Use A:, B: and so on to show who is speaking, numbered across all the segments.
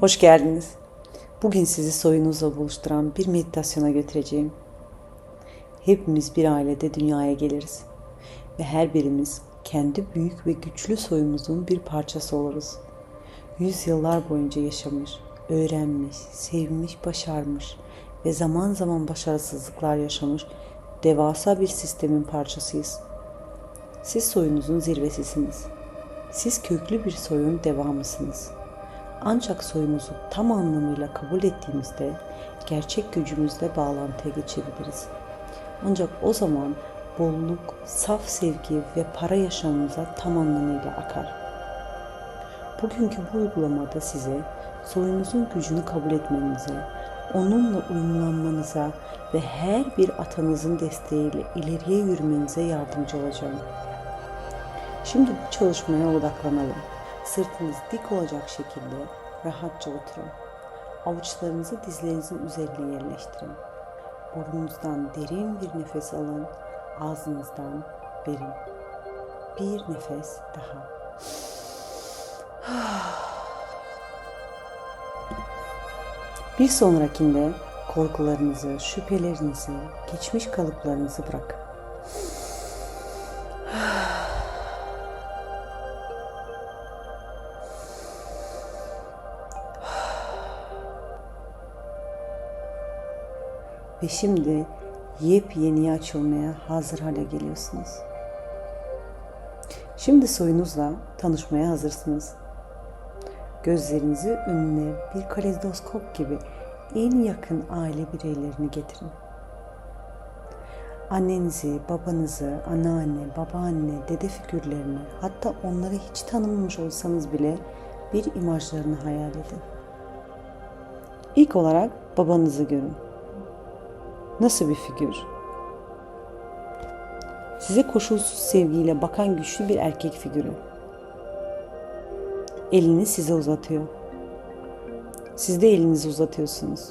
A: Hoş geldiniz. Bugün sizi soyunuzla buluşturan bir meditasyona götüreceğim. Hepimiz bir ailede dünyaya geliriz ve her birimiz kendi büyük ve güçlü soyumuzun bir parçası oluruz. Yüzyıllar boyunca yaşamış, öğrenmiş, sevmiş, başarmış ve zaman zaman başarısızlıklar yaşamış devasa bir sistemin parçasıyız. Siz soyunuzun zirvesisiniz. Siz köklü bir soyun devamısınız.'' Ancak soyumuzu tam anlamıyla kabul ettiğimizde gerçek gücümüzle bağlantıya geçebiliriz. Ancak o zaman bolluk, saf sevgi ve para yaşamımıza tam anlamıyla akar. Bugünkü bu uygulamada size soyunuzun gücünü kabul etmenize, onunla uyumlanmanıza ve her bir atanızın desteğiyle ileriye yürümenize yardımcı olacağım. Şimdi bu çalışmaya odaklanalım. Sırtınız dik olacak şekilde rahatça oturun. Avuçlarınızı dizlerinizin üzerine yerleştirin. Burnunuzdan derin bir nefes alın. Ağzınızdan verin. Bir nefes daha. Bir sonrakinde korkularınızı, şüphelerinizi, geçmiş kalıplarınızı bırakın. Ve şimdi yepyeni açılmaya hazır hale geliyorsunuz. Şimdi soyunuzla tanışmaya hazırsınız. Gözlerinizi önüne bir kaleidoskop gibi en yakın aile bireylerini getirin. Annenizi, babanızı, anneanne, babaanne, dede figürlerini hatta onları hiç tanımamış olsanız bile bir imajlarını hayal edin. İlk olarak babanızı görün. Nasıl bir figür? Size koşulsuz sevgiyle bakan güçlü bir erkek figürü. Elini size uzatıyor. Siz de elinizi uzatıyorsunuz.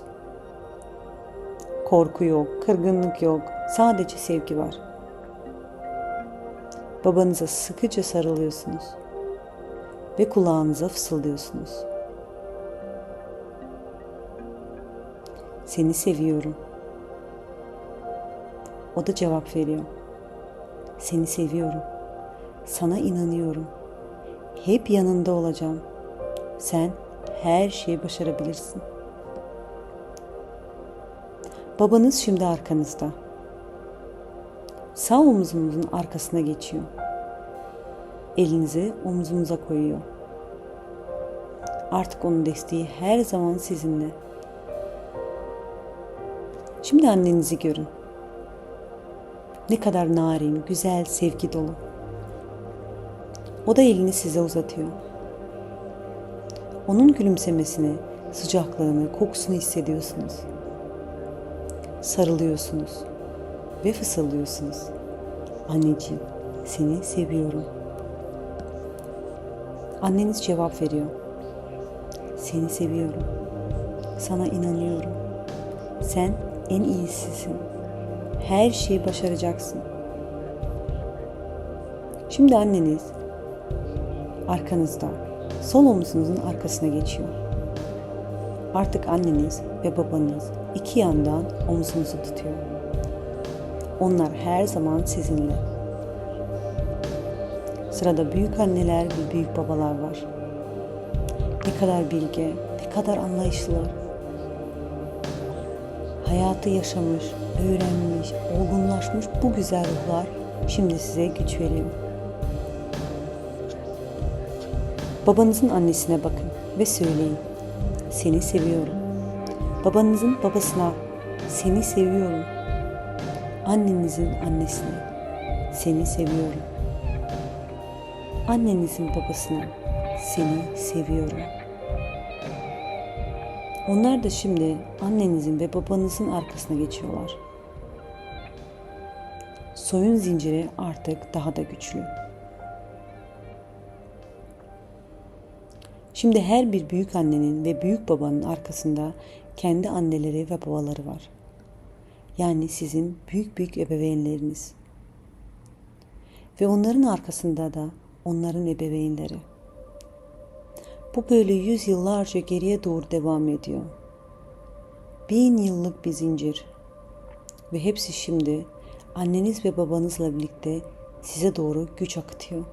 A: Korku yok, kırgınlık yok, sadece sevgi var. Babanıza sıkıca sarılıyorsunuz ve kulağınıza fısıldıyorsunuz. Seni seviyorum. O da cevap veriyor. Seni seviyorum. Sana inanıyorum. Hep yanında olacağım. Sen her şeyi başarabilirsin. Babanız şimdi arkanızda. Sağ omuzunuzun arkasına geçiyor. Elinizi omuzunuza koyuyor. Artık onun desteği her zaman sizinle. Şimdi annenizi görün. Ne kadar narin, güzel, sevgi dolu. O da elini size uzatıyor. Onun gülümsemesini, sıcaklığını, kokusunu hissediyorsunuz. Sarılıyorsunuz ve fısıldıyorsunuz. Anneciğim, seni seviyorum. Anneniz cevap veriyor. Seni seviyorum. Sana inanıyorum. Sen en iyisisin her şeyi başaracaksın. Şimdi anneniz arkanızda, sol omuzunuzun arkasına geçiyor. Artık anneniz ve babanız iki yandan omuzunuzu tutuyor. Onlar her zaman sizinle. Sırada büyük anneler ve büyük babalar var. Ne kadar bilge, ne kadar anlayışlılar hayatı yaşamış, öğrenmiş, olgunlaşmış bu güzel ruhlar şimdi size güç veriyor. Babanızın annesine bakın ve söyleyin. Seni seviyorum. Babanızın babasına seni seviyorum. Annenizin annesine seni seviyorum. Annenizin babasına seni seviyorum. Onlar da şimdi annenizin ve babanızın arkasına geçiyorlar. Soyun zinciri artık daha da güçlü. Şimdi her bir büyük annenin ve büyük babanın arkasında kendi anneleri ve babaları var. Yani sizin büyük büyük ebeveynleriniz. Ve onların arkasında da onların ebeveynleri. Bu böyle yüzyıllarca geriye doğru devam ediyor. Bin yıllık bir zincir. Ve hepsi şimdi anneniz ve babanızla birlikte size doğru güç akıtıyor.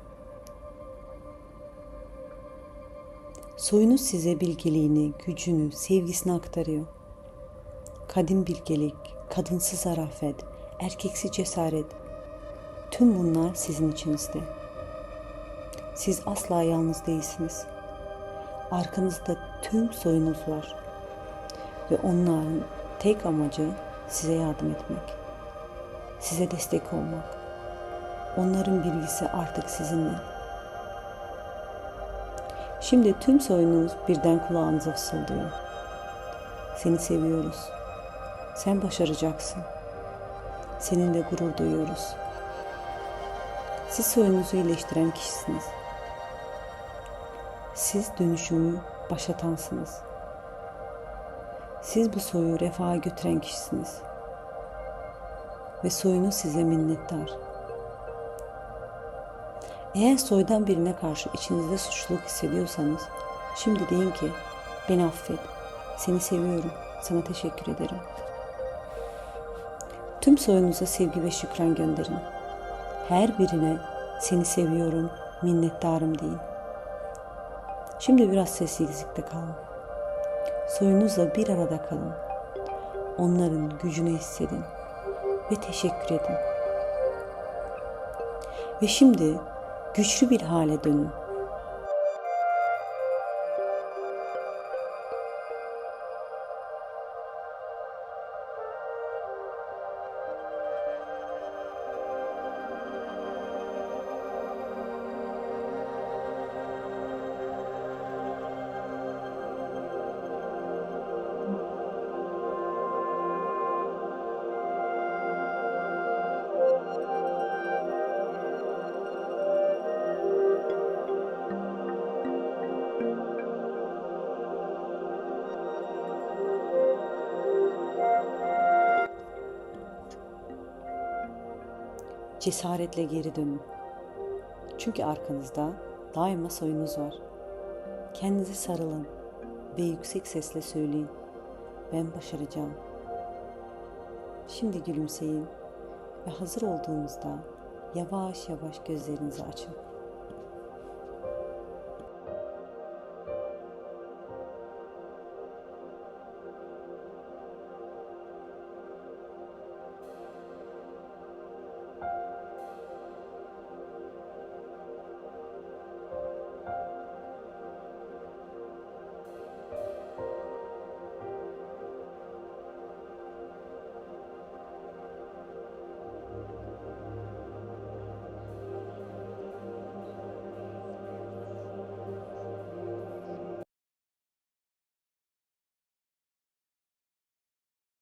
A: Soyunuz size bilgeliğini, gücünü, sevgisini aktarıyor. Kadim bilgelik, kadınsı zarafet, erkeksi cesaret. Tüm bunlar sizin içinizde. Siz asla yalnız değilsiniz. Arkanızda tüm soyunuz var. Ve onların tek amacı size yardım etmek. Size destek olmak. Onların bilgisi artık sizinle. Şimdi tüm soyunuz birden kulağınıza fısıldıyor. Seni seviyoruz. Sen başaracaksın. Seninle gurur duyuyoruz. Siz soyunuzu iyileştiren kişisiniz. Siz dönüşümü başlatansınız. Siz bu soyu refaha götüren kişisiniz. Ve soyunuz size minnettar. Eğer soydan birine karşı içinizde suçluluk hissediyorsanız, şimdi deyin ki, beni affet, seni seviyorum, sana teşekkür ederim. Tüm soyunuza sevgi ve şükran gönderin. Her birine seni seviyorum, minnettarım deyin. Şimdi biraz sessizlikte kalın. Soyunuzla bir arada kalın. Onların gücünü hissedin ve teşekkür edin. Ve şimdi güçlü bir hale dönün. Cesaretle geri dönün. Çünkü arkanızda daima soyunuz var. Kendinize sarılın ve yüksek sesle söyleyin. Ben başaracağım. Şimdi gülümseyin ve hazır olduğunuzda yavaş yavaş gözlerinizi açın.